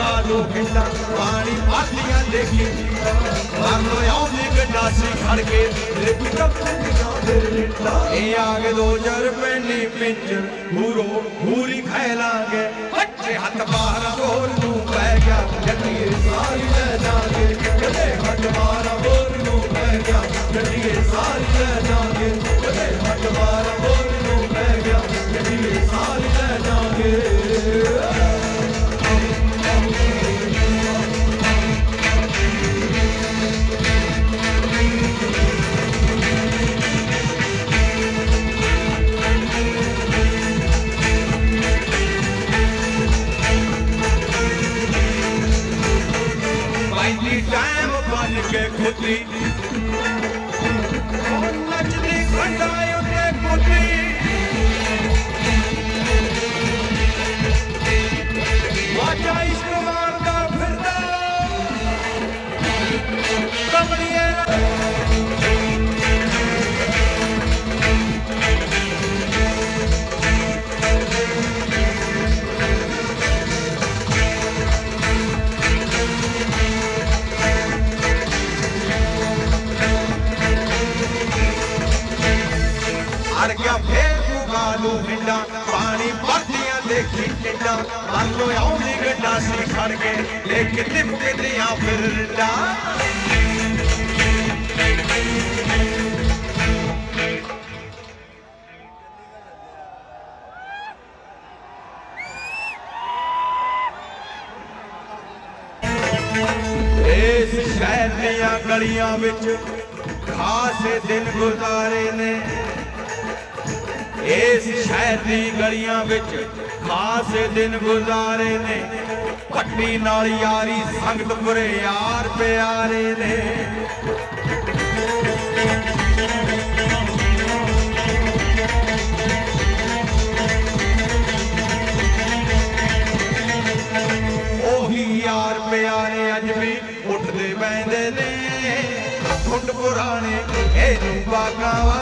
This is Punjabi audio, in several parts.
ਨੂੰ ਖਿੰਡਾ ਪਾਣੀ ਪਾਤੀਆਂ ਦੇਖੀ। ਮਰ ਲੋ ਆਉਂਦੀ ਗੰਡਾਸੀ ਖੜ ਕੇ। ਦੇਖੀ ਟੱਪੀਆਂ ਦੇ ਰਿੰਡਾ ਇਹ ਆਗ ਦੋ ਜਰ ਪੈਣੀ ਪਿੰਚ ਹੂਰੋ ਹੂਰੀ ਖੈ ਲਾਂਗੇ। ਬੱਚੇ ਹੱਥ ਬਾਹਰ ਹੋਰ ਨੂੰ ਪੈ ਗਿਆ। ਜੱਟੀਏ ਸਾਰੀ ਲੈ ਜਾਗੇ। ਕਦੇ ਹੱਥ ਬਾਹਰ ਹੋਰ ਨੂੰ ਪੈ ਗਿਆ। ਜੱਟੀਏ ਕੇ ਫੇਰ ਗੁਗਾ ਹਿੰਡਾ ਪਾਣੀ ਭਰਦੀਆਂ ਦੇਖੀ ਟਿੰਡਾ ਮਨ ਨੂੰ ਆਉਂਦੀ ਗੱਡਾ ਸੀ ਖੜ ਕੇ ਲੈ ਕੇ ਤਿਪਕਦੀਆਂ ਫਿਰ ਰਿੰਡਾ ਇਸ ਸ਼ਹਿਰ ਦੀਆਂ ਗਲੀਆਂ ਵਿੱਚ ਖਾਸੇ ਦਿਨ ਗੁਜ਼ਾਰੇ ਨੇ। ਇਸ ਸ਼ਹਿਰ ਦੀ ਗਲੀਆਂ ਵਿੱਚ ਖਾਸੇ ਦਿਨ ਗੁਜ਼ਾਰੇ ਨੇ। ਪੱਟੀ ਨਾਲ ਯਾਰੀ ਸੰਗਤ ਬੁਰੇ ਯਾਰ ਪਿਆਰੇ ਨੇ। ਉਹੀ ਯਾਰ ਪਿਆਰੇ ਅੱਜ ਵੀ ਉੱਠਦੇ ਬੈਂਦੇ ਨੇ। ਖੁੰਡ ਪੁਰਾਣੇ, ਇਹਨੂੰ ਬਾਗਾ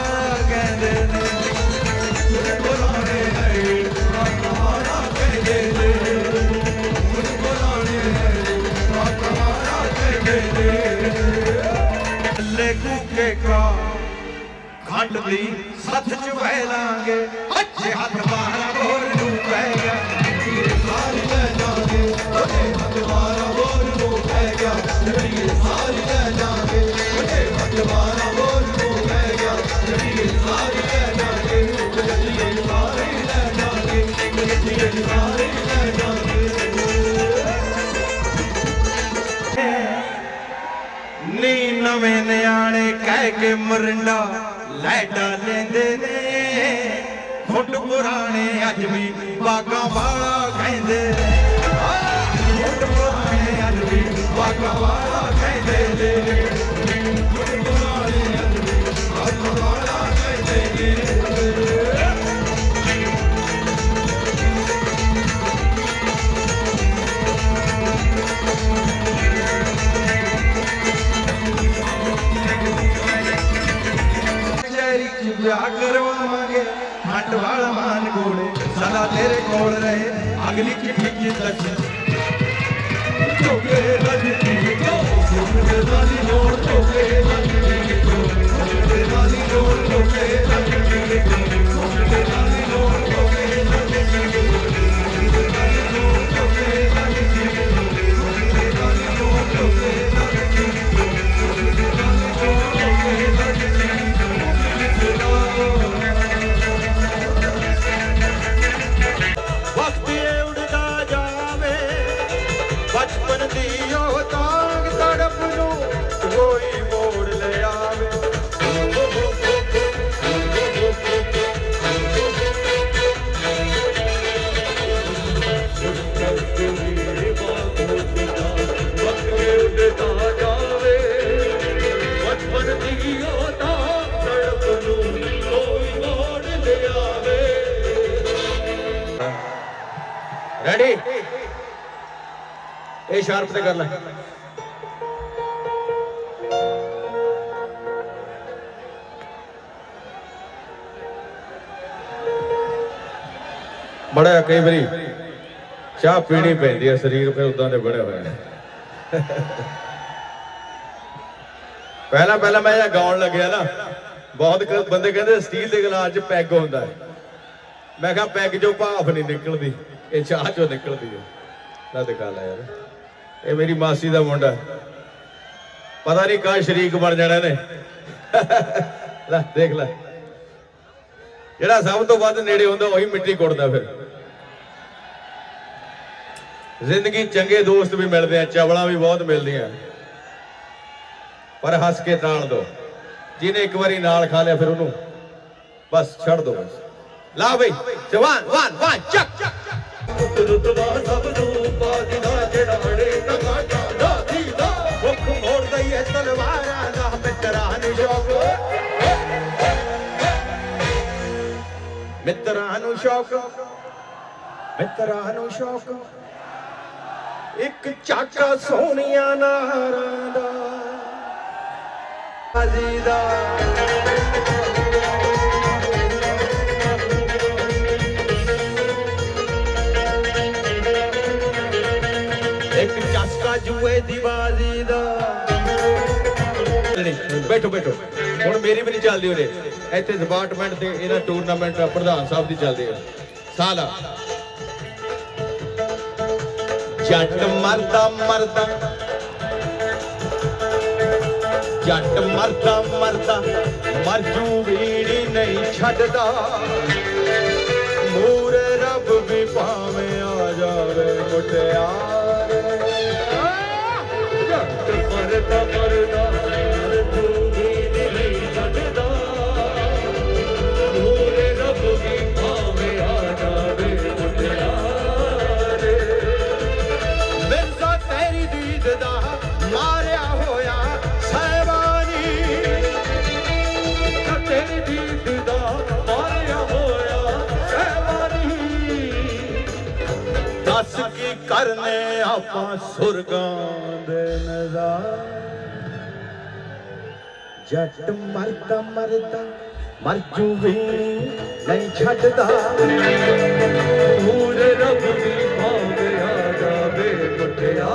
ਲੈ ਖੰਡ ਦੀ ਸੱਥ ਚ ਵਹਿ ਲਾਂਗੇ ਅੱਛੇ ਹੱਥ ਬਾਹਰ ਹੋਰ ਨੂੰ ਪੈ ਗਿਆ। ਸਾਰੀ ਲੈ ਜਾਗੇ ਉਹਦੇ ਹੱਥ ਬਾਹਰ ਹੋਰ ਨੂੰ ਪੈ ਗਿਆ। ਜੜੀਏ ਸਾਰੀ ਲੈ ਜਾਗੇ ਉਹਦੇ ਹੱਥ ਬਾਹਰ ਨੀ ਨਵੇਂ ਨਿਆਣੇ ਕਹਿ ਕੇ ਮਰੰਡਾ ਲੈਡਾ ਲੈਂਦੇ ਨੇ। ਫੁੱਟ ਪੁਰਾਣੇ ਅੱਜ ਵੀ ਬਾਗਾ ਵਾਲਾ ਕਹਿੰਦੇ ਨੇ। ਆਹ, ਫੁੱਟ ਪੁਰਾਣੇ ਅੱਜ ਵੀ ਬਾਗਾ ਵਾਲਾ ਕਹਿੰਦੇ ਨੇ। ਕਰਵਾਵਾਂਗੇ ਹੱਟ ਵਾਲਾ ਮਾਨ ਕੋਲੇ। ਸਦਾ ਤੇਰੇ ਕੋਲ ਰਹੇ, ਅਗਲੀ ਚਿੱਠੀ ਚ ਦੱਸ? ਝੋਕੇ ਲੱਜਦੀ ਝੋਕੇ ਦਾਲੀ ਲੋੜ ਝੋਕੇ ਲੱਜਦੀ ਬਚਪਨ ਦੀ ਉਹ ਤਾਂਗ ਤੜਪ ਨੂੰ ਕੋਈ ਮੋੜ ਲੈ ਆਵੇ। ਵਕਤ ਏ ਉੜਦਾ ਜਾਵੇ ਬਚਪਨ ਦੀ ਉਹ ਤਾਂਗ ਤੜਪ ਨੂੰ ਕੋਈ ਮੋੜ ਲੈ ਆਵੇ। ਰੈਡੀ ਇਹ ਸ਼ਾਰਪ ਤੇ ਕਰ ਲੈ। ਬੜਾ ਕਈ ਵਾਰੀ ਚਾਹ ਪੀਣੀ ਪੈਂਦੀ ਹੈ, ਸਰੀਰ ਫਿਰ ਉਦਾਂ ਦੇ ਬਣੇ ਹੋਏ ਨੇ। ਪਹਿਲਾਂ ਪਹਿਲਾਂ ਮੈਂ ਇਹ ਗਾਉਣ ਲੱਗਿਆ ਨਾ, ਬਹੁਤ ਬੰਦੇ ਕਹਿੰਦੇ ਸਟੀਲ ਦੇ ਗਲਾਸ 'ਚ ਪੈਗ ਹੁੰਦਾ ਹੈ। ਮੈਂ ਕਿਹਾ ਪੈਗ ਚੋਂ ਭਾਫ ਨਹੀਂ ਨਿਕਲਦੀ, ਇਹ ਚਾਹ ਚੋਂ ਨਿਕਲਦੀ ਹੈ। ਨਾ ਗੱਲ ਲੈ ਯਾਰ। ਇਹ ਮੇਰੀ ਮਾਸੀ ਦਾ ਮੁੰਡਾ ਪਤਾ ਨਹੀਂ ਕਾ ਸ਼ਰੀਕ ਬਣ ਜਾਣਾ ਨੇ ਲੈ, ਦੇਖ ਲੈ। ਜਿਹੜਾ ਸਭ ਤੋਂ ਵੱਧ ਨੇੜੇ ਹੁੰਦਾ, ਉਹੀ ਮਿੱਟੀ ਕੁੱਟਦਾ ਫਿਰ। ਜ਼ਿੰਦਗੀ ਚੰਗੇ ਦੋਸਤ ਵੀ ਮਿਲਦੇ ਆ, ਚਵਲਾਂ ਵੀ ਬਹੁਤ ਮਿਲਦੀਆਂ। ਪਰ ਹੱਸ ਕੇ ਤਾਣ ਦੋ। ਜਿਹਨੇ ਇੱਕ ਵਾਰੀ ਨਾਲ ਖਾ ਲਿਆ ਫਿਰ ਉਹਨੂੰ ਬਸ ਛੱਡ ਦੋ ਬਸ। ਲਾ ਬਈ, ਜਵਾਨ ਵਾਨ ਵਾਨ ਚੱਕ। ਰੁਤਬਾ ਸਭ ਨੂੰ ਬਾਦੀ ਜਿਹੜਾ ਅੜੇ ਟਕਾ ਜਾਂਦਾ ਦੀਦਾ। ਮੁੱਖ ਮੋੜ ਦਈਏ ਤਲਵਾਰਾਂ ਦਾ ਮਿੱਤਰਾਂ ਨੂੰ ਸ਼ੌਕ। ਮਿੱਤਰਾਂ ਨੂੰ ਸ਼ੌਕ। ਮਿੱਤਰਾਂ ਨੂੰ ਸ਼ੌਕ। ਇੱਕ ਚਾਚਾ ਸੋਹਣੀਆਂ ਨਾਰਾਂ ਦਾ। ਬਾਜੀ ਚਸਕਾ ਦੀ। ਬਾਜੀ ਦਾ ਬੈਠੋ ਬੈਠੋ। ਹੁਣ ਮੇਰੀ ਵੀ ਨਹੀਂ ਚੱਲਦੀ ਉਹਦੇ ਇੱਥੇ ਡਿਪਾਰਟਮੈਂਟ ਤੇ ਇਹਦਾ ਟੂਰਨਾਮੈਂਟ ਪ੍ਰਧਾਨ ਸਾਹਿਬ ਦੀ ਚੱਲਦੀ ਹੈ ਸਾਲਾ। ਜੱਟ ਮਰਦਾ ਮਰਦਾ। ਜੱਟ ਮਰਦਾ ਮਰਦਾ। ਮਰਜੂ ਵੀੜੀ ਨਹੀਂ ਛੱਡਦਾ। ਮੂਰੇ ਰੱਬ ਵੀ ਭਾਵੇਂ ਆ ਜਾਵੇ ਮੁਟਿਆਰ ਕਰਨੇ ਆਪਾਂ ਸੁਰਗਾਂ ਦੇ ਨਜ਼ਾਰੇ? ਜੱਟ ਮਰਦਾ ਮਰਦਾ ਮਰ ਜੂਵੇ ਨਹੀਂ ਛੱਡਦਾ। ਨੂਰ ਰੱਬ ਦੀ ਭਾਵੇਂ ਆ ਜਾਵੇ ਮੁੱਠਿਆ